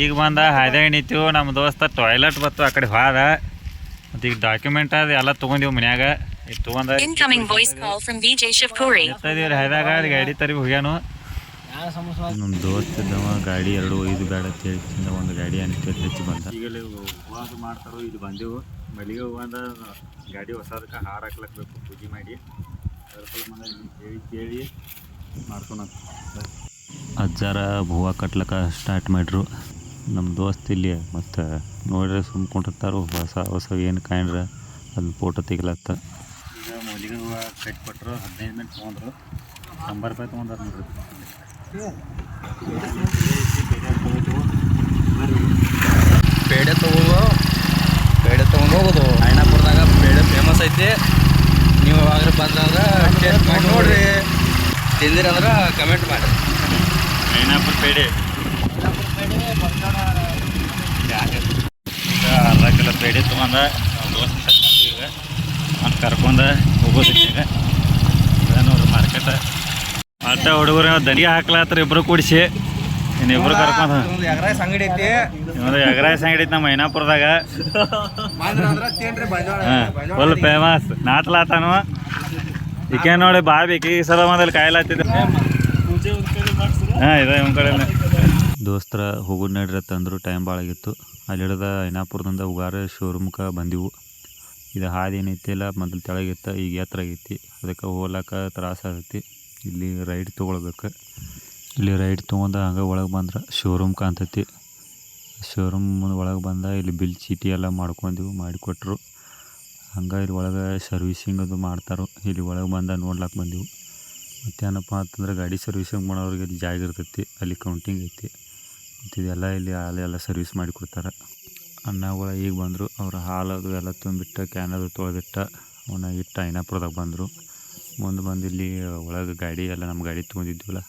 ಈಗ ಬಂದ ಹಾಯ್ದಾಗ ನಿಂತೀವಿ ನಮ್ಮ ದೋಸ್ತ ಟಾಯ್ಲೆಟ್ ಬತ್ತು ಆ ಕಡೆ ಹೋದ. ಮತ್ತು ಈಗ ಡಾಕ್ಯುಮೆಂಟ್ ಅದು ಎಲ್ಲ ತೊಗೊಂಡಿವಿ ಮನ್ಯಾಗ. ಈಗ ತೊಗೊಂಡ Incoming voice call from VJ Shivpuri. ಇರ್ತದೀವಿ ಹಾಯ್ದಾಗ ಅದು ಗಾಡಿ ತರಿ ಹೋಗ್ಯಾನು. ನಮ್ಮ ದೋಸ್ತ ಇದ್ದವ ಗಾಡಿ ಎರಡು ಐದು ಬೇಡ ಅಂತ ಹೇಳಿ ಒಂದು ಗಾಡಿ ಅನಿಸ್ತು ಹೆಚ್ಚು ಬಂದ. ಈಗ ಇದು ಮಾಡ್ತಾರೋ ಇದು ಬಂದೆವು. ಮಲ್ಲಿಗೆ ಹೋಗಂದ ಗಾಡಿ ಹೊಸದಕ್ಕೆ ಹಾರ ಹಾಕ್ಲಕ್ಬೇಕು ಪೂಜೆ ಮಾಡಿ. ಅದ್ರ ಸಂಬಂಧ ಇಲ್ಲಿ ಕೇಳಿ ಕೇಳಿ ಮಾಡ್ಕೊಳ ಅಜ್ಜಾರ ಭೂವಾ ಕಟ್ಲಕ್ಕ ಸ್ಟಾರ್ಟ್ ಮಾಡ್ರು ನಮ್ಮ ದೋಸ್ತ ಇಲ್ಲಿ ಮತ್ತು ನೋಡ್ರೆ ಸುಮ್ಕೊಂಡಿರ್ತಾರೋ ಹೊಸ ಹೊಸ ಏನು ಕಾಣ್ರ ಅದನ್ನ ಫೋಟೋ ತೆಗಿಲತ್ತ. ಈಗ ಮಲ್ಲಿಗೆ ಹೂವು ಕಟ್ಕೊಟ್ರು ಹದಿನೈದು ಮಿನಿಟ್ ತೊಗೊಂಡ್ರು. ಶಂಬರ್ ರೂಪಾಯಿ ತೊಗೊಂಡಾರ ನೋಡ್ರಿ. ಪೇಡೆ ತಗೋದು ಪೇಡೆ ತೊಗೊಂಡು ಹೋಗೋದು. ಅಯ್ಯಪುರದಾಗ ಪೇಡೆ ಫೇಮಸ್ ಐತಿ. ನೀವು ಯಾವಾಗ್ಲೂ ಬಂದಾಗ ಟೇಸ್ಟ್ ಮಾಡಿ ನೋಡ್ರಿ. ತಿಂದಿರಂದ್ರೆ ಕಮೆಂಟ್ ಮಾಡಿ. ಪೈನಾಪಲ್ ಪೇಡೆ. ಅರ್ಧ ಕಿಲೋ ಬೇಡಿ ತೊಗೊಂಡ ಈಗ ಅವ್ನು ಕರ್ಕೊಂಡ ಈಗ ನೋಡ್ರಿ ಮಾರ್ಕೆಟ್ ಮತ್ತೆ ಹುಡುಗರು ದನಿಗೆ ಹಾಕ್ಲಾತ್ರ ಇಬ್ರು ಕೂಡಿಸಿ ಇನ್ನು ಇಬ್ರು ಕರ್ಕೊಂಡ ಒಂದು ಎಗ್ರೈಸ್ ಅಂಗಡಿ ಐತಿ ಇವ್ರು ಎಗ್ರಾಯ್ಸ್ ಅಂಗಡಿ ಐತಿ ನಮ್ಮ ಮೈನಾಪುರದಾಗ ಫುಲ್ ಫೇಮಸ್ ನಾಟ್ಲಾತಾನು ಈಕೆ ನೋಡಿ ಬಾ ಬೇಕಿ ಸಲ ಮೊದಲು ಕಾಯಿಲಾತಿದ್ದೆ ಹಾಂ ಇದೆ ಇವ್ ಕಡೆ ದೋಸ್ತರ ಹೋಗೋದು ನಡ್ರಿ ತಂದ್ರು ಟೈಮ್ ಭಾಳ ಆಗಿತ್ತು. ಅಲ್ಲಿ ಹಿಡ್ದ ಐನಾಪುರದಿಂದ ಉಗಾರ ಶೋರೂಮ್ಗೆ ಬಂದಿವು. ಇದು ಹಾದಿ ಏನೈತಿಲ್ಲ ಮೊದಲು ತೆಳಗಿತ್ತ, ಈಗ ಎತ್ತರ ಆಗೈತಿ. ಅದಕ್ಕೆ ಹೋಗ್ಲಾಕ ತ್ರಾಸ ಆಗೈತಿ ಇಲ್ಲಿ ರೈಡ್ ತೊಗೊಳ್ಬೇಕು. ಇಲ್ಲಿ ರೈಡ್ ತೊಗೊಂಡ ಹಂಗೆ ಒಳಗೆ ಬಂದ್ರೆ ಶೋರೂಮ್ ಕಾಣ್ತೈತಿ. ಶೋರೂಮ್ ಒಳಗೆ ಬಂದ ಇಲ್ಲಿ ಬಿಲ್ ಚೀಟಿ ಎಲ್ಲ ಮಾಡ್ಕೊಂಡೆವು ಮಾಡಿಕೊಟ್ರು ಹಂಗೆ ಇಲ್ಲಿ ಒಳಗೆ ಸರ್ವಿಸಿಂಗ್ ಅದು ಮಾಡ್ತಾರೋ. ಇಲ್ಲಿ ಒಳಗೆ ಬಂದ ನೋಡ್ಲಾಕ ಬಂದೆವು. ಮತ್ತೇನಪ್ಪ ಅಂತಂದ್ರೆ ಗಾಡಿ ಸರ್ವಿಸಿಂಗ್ ಮಾಡೋರಿಗೆ ಇಲ್ಲಿ ಜಾಗ ಇರ್ತೈತಿ, ಅಲ್ಲಿ ಕೌಂಟಿಂಗ್ ಐತಿ. ಇದೆಲ್ಲ ಇಲ್ಲಿ ಹಾಲೆಲ್ಲ ಸರ್ವಿಸ್ ಮಾಡಿ ಕೊಡ್ತಾರೆ. ಅಣ್ಣಗಳು ಈಗ ಬಂದರು, ಅವ್ರ ಅದು ಎಲ್ಲ ತುಂಬಿಟ್ಟು ಕ್ಯಾನ್ ಅದು ತೊಳೆದಿಟ್ಟ, ಅವನ್ನ ಇಟ್ಟು ಐನಾಪುರದಾಗ ಬಂದರು. ಮುಂದೆ ಬಂದು ಇಲ್ಲಿ ಒಳಗೆ ಗಾಡಿ, ಎಲ್ಲ ನಮ್ಮ ಗಾಡಿ ತೊಗೊಂಡಿದ್ವಲ್ಲ,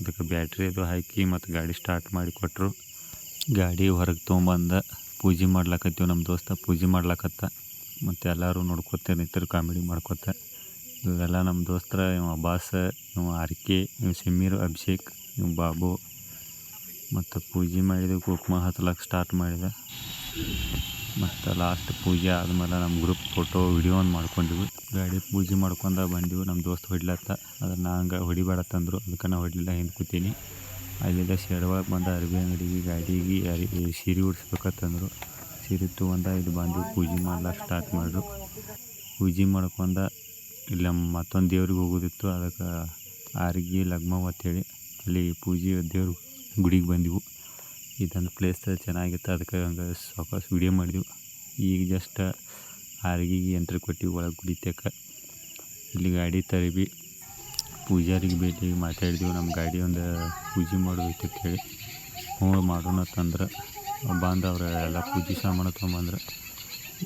ಅದಕ್ಕೆ ಬ್ಯಾಟ್ರಿ ಅದು ಹಾಕಿ ಮತ್ತು ಗಾಡಿ ಸ್ಟಾರ್ಟ್ ಮಾಡಿ ಕೊಟ್ಟರು ಗಾಡಿ ಹೊರಗೆ ತೊಗೊಂಬಂದ ಪೂಜೆ ಮಾಡ್ಲಾಕತ್ತೀವಿ ನಮ್ಮ ದೋಸ್ತ, ಪೂಜೆ ಮಾಡ್ಲಾಕತ್ತ. ಮತ್ತು ಎಲ್ಲರೂ ನೋಡ್ಕೊತ ನಿಂತರು ಕಾಮಿಡಿ ಮಾಡ್ಕೊತ. ಇವೆಲ್ಲ ನಮ್ಮ ದೋಸ್ತರ, ಇವ ಅಬ್ಬಾಸ್, ಇವ ಆರ್ಕೆ, ಇವ ಸಮೀರ್, ಅಭಿಷೇಕ್, ಇವ ಬಾಬು. ಮತ್ತು ಪೂಜೆ ಮಾಡಿದ ಕುಂಕುಮ ಹತ್ಲಕ್ಕೆ ಸ್ಟಾರ್ಟ್ ಮಾಡಿದೆ ಮತ್ತು ಲಾಸ್ಟ್ ಪೂಜೆ ಆದಮೇಲೆ ನಮ್ಮ ಗ್ರೂಪ್ ಫೋಟೋ ವಿಡಿಯೋ ಒಂದು ಮಾಡ್ಕೊಂಡಿವಿ ಗಾಡಿ ಪೂಜೆ ಮಾಡ್ಕೊಂಡ ಬಂದೆವು ನಮ್ಮ ದೋಸ್ತ್ ಹೊಡ್ಲತ್ತ. ಅದನ್ನು ಹಂಗೆ ಹೊಡಿಬೇಡ ತಂದರು ಅದಕ್ಕೆ ನಾ ಹೊಡಿಲಿಲ್ಲ, ಹಿಂದೆ ಕೂತೀನಿ. ಅಲ್ಲಿಂದ ಶೆಡ್ ಒಳಗೆ ಬಂದ ಅರ್ಬಿ ಅಂಗಡಿಗೆ, ಗಾಡಿಗೆ ಸೀರೆ ಉಡ್ಸ್ಬೇಕಂತಂದರು ಸೀರೆ ತೊಗೊಂಡ ಇದು ಬಂದು ಪೂಜೆ ಮಾಡ್ಲಾಕ ಸ್ಟಾರ್ಟ್ ಮಾಡಿದ್ರು ಪೂಜೆ ಮಾಡ್ಕೊಂಡ ಇಲ್ಲಿ ಮತ್ತೊಂದು ದೇವ್ರಿಗೆ ಹೋಗೋದಿತ್ತು, ಅದಕ್ಕೆ ಆರಿಗೆ ಅಂತ ಅಂತೇಳಿ ಅಲ್ಲಿ ಪೂಜೆ ದೇವ್ರ ಗುಡಿಗೆ ಬಂದೆವು. ಇದೊಂದು ಪ್ಲೇಸ್ ಚೆನ್ನಾಗಿತ್ತು. ಅದಕ್ಕೆ ಹಂಗೆ ಸಾಕಷ್ಟು ವಿಡಿಯೋ ಮಾಡಿದೆವು. ಈಗ ಜಸ್ಟ್ ಆರಿಗೆ ಎಂಟ್ರಿ ಕೊಟ್ಟಿವಿ ಒಳಗೆ ಗುಡಿ ಇಲ್ಲಿ ಗಾಡಿ ತರಿಬಿ ಪೂಜಾರಿಗೆ ಭೇಟಿ ಮಾತಾಡಿದೆವು. ನಮ್ಮ ಗಾಡಿ ಒಂದು ಪೂಜೆ ಮಾಡೋದಕ್ಕೆ ಕೇಳಿ. ಹ್ಞೂ ಮಾಡೋಣ ತಂದ್ರೆ. ಅವ್ರ ಎಲ್ಲ ಪೂಜೆ ಸಾಮಾನು ತೊಗೊಂಬಂದ್ರೆ.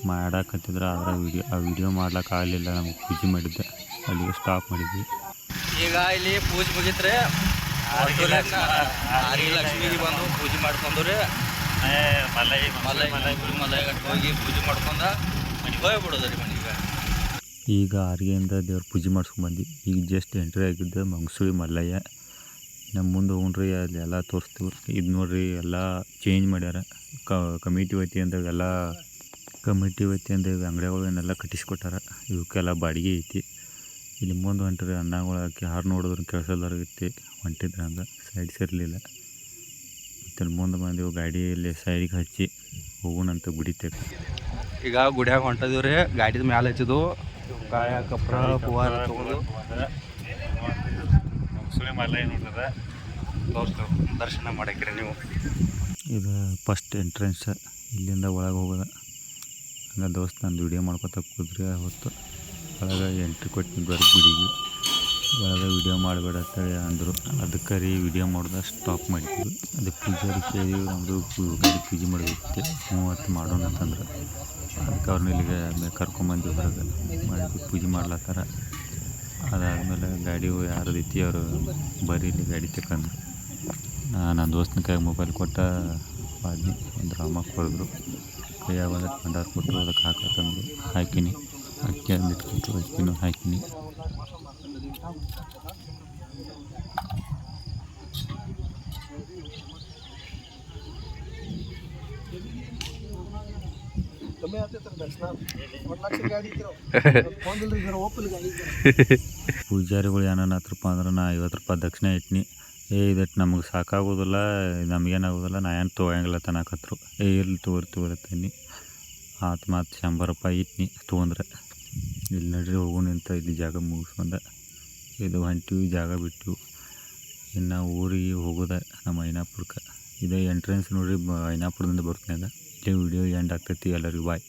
ಮಾಡಾಕತ್ತಿದ್ರೆ ಆದ್ರೆ ವಿಡಿಯೋ ಆ ವಿಡಿಯೋ ಮಾಡ್ಲಿಕ್ಕೆ ಆಗಲಿಲ್ಲ. ನಮ್ಗೆ ಪೂಜೆ ಮಾಡಿದ್ದೆ. ಅಲ್ಲಿಗೆ ಸ್ಟಾಪ್ ಮಾಡಿದ್ವಿ. ಈಗ ಇಲ್ಲಿ ಪೂಜೆ ಮುಗಿತ್ರೆ ಆರಿಗೆ ಲಕ್ಷ್ಮಿಗೆ ಬಂದು ಪೂಜೆ ಮಾಡ್ಕೊಂಡ್ರಿ. ಮಲೈ ಮಲೈ ಹೋಗಿ ಪೂಜೆ ಮಾಡ್ಕೊಂಡ ಮನೆಗೆ ಹೋಗಿ ಬಿಡೋದ್ರಿ ಮನೆಗೆ. ಈಗ ಆರ್ಗೆಯಿಂದ ದೇವ್ರ ಪೂಜೆ ಮಾಡ್ಸ್ಕೊಂಡ್ಬಂದು ಈಗ ಜಸ್ಟ್ ಎಂಟ್ರಿ ಆಗಿದ್ದೆ ಮಂಗಸೂಳಿ ಮಲ್ಲಯ್ಯ. ನಮ್ಮ ಮುಂದೆ ಹೋಗ್ರಿ ಅಲ್ಲಿ ಎಲ್ಲ ತೋರಿಸ್ತೀವಿ ಇದು ನೋಡ್ರಿ ಎಲ್ಲ ಚೇಂಜ್ ಮಾಡ್ಯಾರ. ಕಮಿಟಿ ವತಿಯಿಂದ ಎಲ್ಲ ಕಮಿಟಿ ವತಿಯಿಂದ ಇವು ಅಂಗಡಿಗಳನ್ನೆಲ್ಲ ಕಟ್ಟಿಸ್ಕೊಟ್ಟಾರ. ಇವಕ್ಕೆಲ್ಲ ಬಾಡಿಗೆ ಐತಿ. ಇಲ್ಲಿ ಮುಂದೆ ಹೊಂಟ್ರಿ ಅಣ್ಣಗಳು ಹಾಕಿ ಹಾರ್ನ್ ನೋಡಿದ್ರೆ ಕೆಲಸದವ್ರಿಗೆ ಹೊಂಟಿದ್ರು ಹಂಗೆ ಸೈಡ್ ಸೇರಲಿಲ್ಲ. ಮತ್ತು ಮುಂದೆ ಬಂದೆವು ಗಾಡಿಯಲ್ಲಿ ಸೈಡಿಗೆ ಹಚ್ಚಿ ಹೋಗೋಣ ಅಂತ ತೆಗ ಈಗ ಗುಡಿಯಾಗ ಹೊಂಟದೀವಿ ರೀ ಗಾಡಿದ ಮ್ಯಾಲೆ ಹಚ್ಚಿದ್ವು. ಕಾಯ ಕಪ್ರ ಹೂವಾರ ತೊಗೊಂಡು. ದರ್ಶನ ಮಾಡಕ್ಕೆ ನೀವು. ಇದು ಫಸ್ಟ್ ಎಂಟ್ರೆನ್ಸ್ ಇಲ್ಲಿಂದ ಒಳಗೆ ಹೋಗೋದ. ಹಂಗೆ ದೋಸ್ತ ನಂದು ವಿಡಿಯೋ ಮಾಡ್ಕೊತ ಕೂತ್ರಿ ಹೊತ್ತು ಒಳಗೆ ಎಂಟ್ರಿ ಕೊಟ್ಟು ಬರ್ ಗುಡಿಗೆ. ಒಳಗೆ ವಿಡಿಯೋ ಮಾಡಬೇಡ ಅಂತೇಳಿ ಅಂದರು. ಅದಕ್ಕೆ ರೀ ವಿಡಿಯೋ ಮಾಡೋದ ಸ್ಟಾಪ್ ಮಾಡಿದ್ವಿ. ಅದಕ್ಕೆ ಪೂಜಾರಿ ಕೇಳಿ ನಮ್ಮದು ಪೂಜೆ ಮಾಡಬೇಕಿತ್ತು ಮೂವತ್ತು ಮಾಡೋಣ ಅಂತಂದ್ರೆ. ಅದಕ್ಕೆ ಅವ್ರನ್ನ ಇಲ್ಲಿಗೆ ಕರ್ಕೊಂಬಂದು ಹೊರಗೆ. ಮಾಡಿದ್ವಿ, ಪೂಜೆ ಮಾಡ್ಲತ್ತಾರ. ಅದಾದಮೇಲೆ ಗಾಡಿ ಯಾರದೈತಿ ಅವರು ಬರೀ ಇಲ್ಲಿ ಗಾಡಿ ತಗೊಂಡ್ರು ನನ್ನ ದೋಸ್ತನ ಕೈಯಾಗ ಮೊಬೈಲ್ ಕೊಟ್ಟ ಒಂದು ರಾಮಕ್ಕೆ ಕೊಡಿದ್ರು ಕೈ ಯಾವಾಗ ಕಂಡಾರ್ ಕೊಟ್ಟರು ಅದಕ್ಕೆ ಹಾಕತ್ತಂದ್ರು ಹಾಕಿನಿ. ಅಕ್ಕಿ ಬಿಟ್ಕೊಟ್ರು ಅಕ್ಕಿನೂ ಹಾಕಿನಿ ಪೂಜಾರಿಗಳು ಅಂದ್ರೆ ನಾ ಐವತ್ತು ರೂಪಾಯಿ ದಕ್ಷಿಣ ಇಟ್ನಿ. ಏ, ಇದಟ್ ನಮಗೆ ಸಾಕಾಗೋದಿಲ್ಲ, ನಮಗೇನಾಗೋದಿಲ್ಲ, ನಾ ಏನು ತೊಗೊಂಗಿಲ್ಲ ತನಕತ್ರು ಏ, ಇರ್ಲಿ ತೋರಿ ತೋರಿ ತನ್ನಿ ಆತು ಶಂಬರ್ ರೂಪಾಯಿ ಇಟ್ನಿ, ತೊಗೊಂಡ್ರೆ. ಇಲ್ಲಿ ನಡ್ರಿ ಹೋಗೋಣ ಅಂತ ಇಲ್ಲಿ ಜಾಗ ಮುಗಿಸ್ಕೊಂಡ ಇದು ಹೊಂಟಿವಿ ಜಾಗ ಬಿಟ್ಟು ಇನ್ನು ಊರಿಗೆ ಹೋಗೋದ ನಮ್ಮ ಐನಾಪುರಕ್ಕೆ. ಇದೇ ಎಂಟ್ರೆನ್ಸ್ ನೋಡ್ರಿ, ಐನಾಪುರದಿಂದ ಬರ್ತೀನಿ ಇಲ್ಲೇ ವಿಡಿಯೋ ಎಂಡ್ ಆಗ್ತೈತಿ ಎಲ್ಲರಿಗೂ ಬಾಯ್